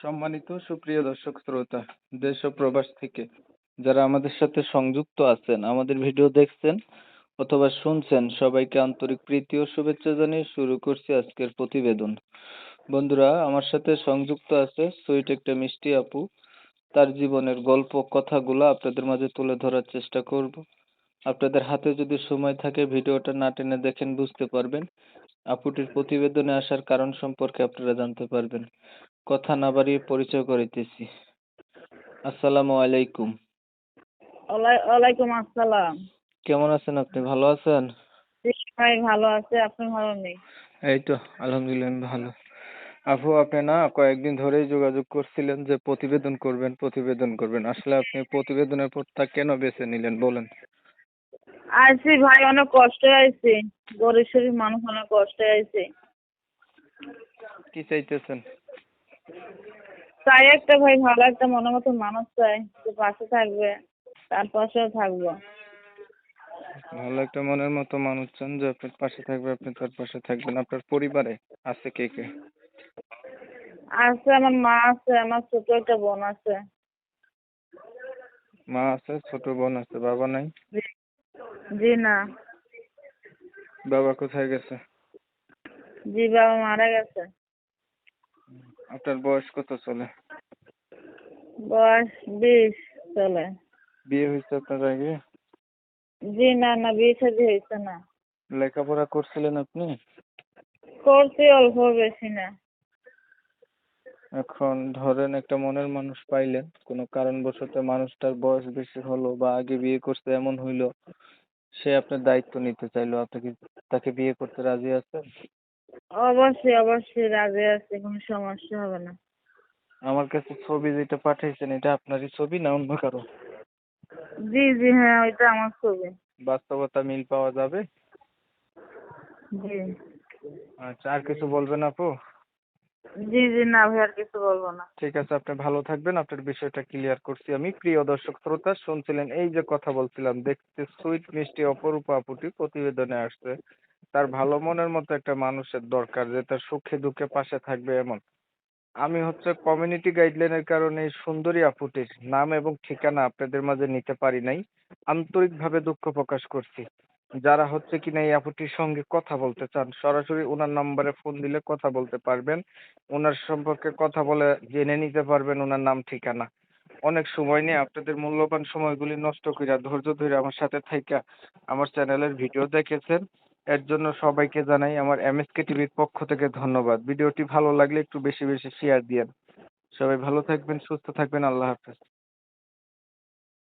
সম্মানিত সুপ্রিয় দর্শক শ্রোতা, দেশ ও প্রবাস থেকে যারা আমাদের সাথে সংযুক্ত আছেন, আমাদের ভিডিও দেখছেন অথবা শুনছেন, সবাইকে আন্তরিক প্রীতি ও শুভেচ্ছা জানিয়ে শুরু করছি আজকের প্রতিবেদন। বন্ধুরা, আমার সাথে সংযুক্ত আছে সুইট একটা মিষ্টি আপু। তার জীবনের গল্প কথাগুলো আপনাদের মাঝে তুলে ধরার চেষ্টা করব। আপনাদের হাতে যদি সময় থাকে, ভিডিওটা না টেনে দেখেন, বুঝতে পারবেন। আপুটির প্রতিবেদনে আসার কারণ সম্পর্কে আপনারা জানতে পারবেন। কথা না বাড়িয়ে পরিচয় করিতেছি। আসসালামু আলাইকুম। ওয়ালাইকুম আসসালাম। কেমন আছেন আপনি? ভালো আছেন? ভাই ভালো আছে। আপনি ভালো নেই? এই তো আলহামদুলিল্লাহ ভালো। আপু আপনি না কয়েকদিন ধরেই যোগাযোগ করছিলেন যে প্রতিবেদন করবেন প্রতিবেদন করবেন। আসলে আপনি প্রতিবেদনের পথটা কেন বেছে নিলেন বলেন? আইসি ভাই অনেক কষ্টে আইছি গরিব শরীর মানুষ অনেক কষ্টে আইছি কি চাইতেছেন? চাই একটা ভাই ভালো একটা মনের মতো মানুষ চাই যে পাশে থাকবে তার পাশেও থাকব। ভালো একটা মনের মতো মানুষ চান যে আপনার পাশে থাকবে আপনি তার পাশে থাকবেন। আপনার পরিবারে আছে কে কে? আছে আমার মা আছে আমার ছোট একটা বোন আছে। মা আছে ছোট বোন আছে বাবা নাই? জি না। বাবা কোথায় গেছে? জি বাবা মারা গেছে। আপনার বয়স কত চলে? বয়স বিশ চলে। বিয়ে হয়েছে আপনার আগে? জি না না বিয়ে শাদী হয়েছে না। লেখাপড়া করছিলেন আপনি? করছি অল্প বেশি না। এখন ধরেন একটা মনের মানুষ পাইলেন কোনো কারণবশত মানুষটার বয়স বেশি হলো বা আগে বিয়ে করছে এমন হইল সে আপনার দায়িত্ব নিতে চাইলো আপনি কি তাকে বিয়ে করতে রাজি আছেন? অবশ্যই অবশ্যই রাজি আছি কোনো সমস্যা হবে না। আমার কাছে ছবি যেটা পাঠিয়েছেন এটা আপনারই ছবি না অন্য কারও? জি জি হ্যাঁ ওইটা আমার ছবি। বাস্তবতা মিল পাওয়া যাবে? জি। আচ্ছা আর কিছু বলবেন আপু? জি জি, না ভাই, আর কিছু বলব না। ঠিক আছে, আপনি ভালো থাকবেন। আপনার বিষয়টা ক্লিয়ার করছি আমি। প্রিয় দর্শক, শ্রোতা, শুনছিলেন এই যে কথা বলছিলাম, দেখতে সুইট মিষ্টি, অপরূপা আপুটি প্রতিবেদনে আসছে। তার ভালো মনের মতো একটা মানুষের দরকার, যে তার সুখে দুঃখে পাশে থাকবে এমন। আমি হচ্ছে কমিউনিটি গাইডলাইনের কারণে সুন্দরী আপুটির নাম এবং ঠিকানা আপনাদের মাঝে নিতে পারি নাই। আন্তরিকভাবে দুঃখ প্রকাশ করছি। যারা হচ্ছে কিনা এই আপুটির সঙ্গে কথা বলতে চান, সরাসরি ওনার নম্বরে ফোন দিলে কথা বলতে পারবেন। ওনার সম্পর্কে কথা বলে জেনে নিতে পারবেন ওনার নাম, ঠিকানা। অনেক সময় নিয়ে আপনাদের মূল্যবান সময়গুলি নষ্ট করে ধৈর্য ধরে আমার সাথে থাইকা আমার চ্যানেলের ভিডিও দেখেছেন। এর জন্য সবাইকে জানাই আমার এম এস এমএসকে টিভির পক্ষ থেকে ধন্যবাদ। ভিডিওটি ভালো লাগলে একটু বেশি বেশি শেয়ার দিয়েন। সবাই ভালো থাকবেন, সুস্থ থাকবেন, আল্লাহ হাফেজ।